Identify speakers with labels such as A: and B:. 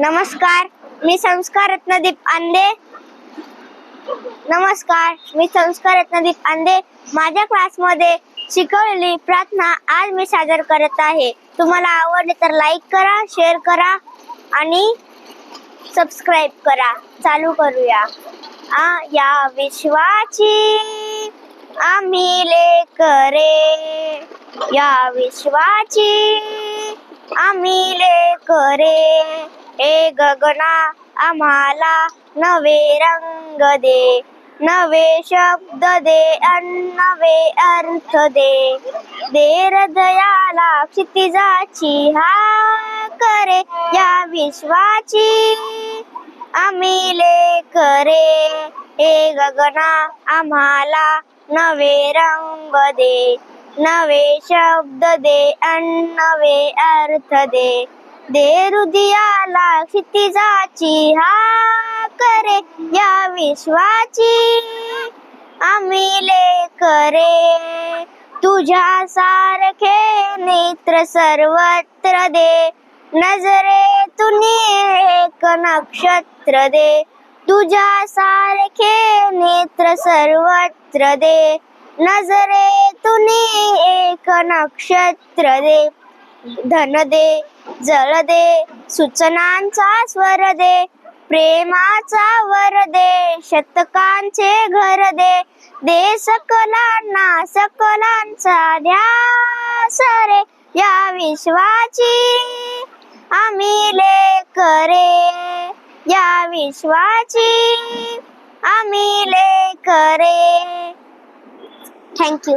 A: नमस्कार मी संस्कार रत्नदीप आंदे नमस्कार मी संस्कार रत्नदीप आंदे माझ्या क्लासमध्ये शिकवलेली प्रार्थना आज मी सादर करत आहे. तुम्हाला आवडले तर लाईक करा शेअर करा आणि सबस्क्राईब करा. चालू करूया. आ या विश्वाची आम्ही लेकरे या विश्वाची आम्ही लेकरे हे गगना आम्हाला नवे रंग दे. नवे शब्द दे अन नवे अर्थ दे. दे हृदयाला क्षितिजाची हा करे या विश्वाची आम्ही लेकरे हे गगना आम्हाला नवे रंग दे. नवे शब्द दे अन नवे अर्थ दे. दे हृदयाला क्षितिजाची हा करे या विश्वाची. आम्ही लेकरे तुझ्या सारखे नेत्र सर्वत्र दे. नजरे तुनी एक नक्षत्र दे. तुझ्या सारखे नेत्र सर्वत्र दे. नजरे तुनी एक नक्षत्र दे. धन दे जळ दे सूचनांचा स्वर दे प्रेमाचा वर दे शतकांचे घर दे दे सकलांना सकलांचा ध्यास रे या विश्वाची आम्ही लेकरे या विश्वाची आम्ही लेकरे थँक्यू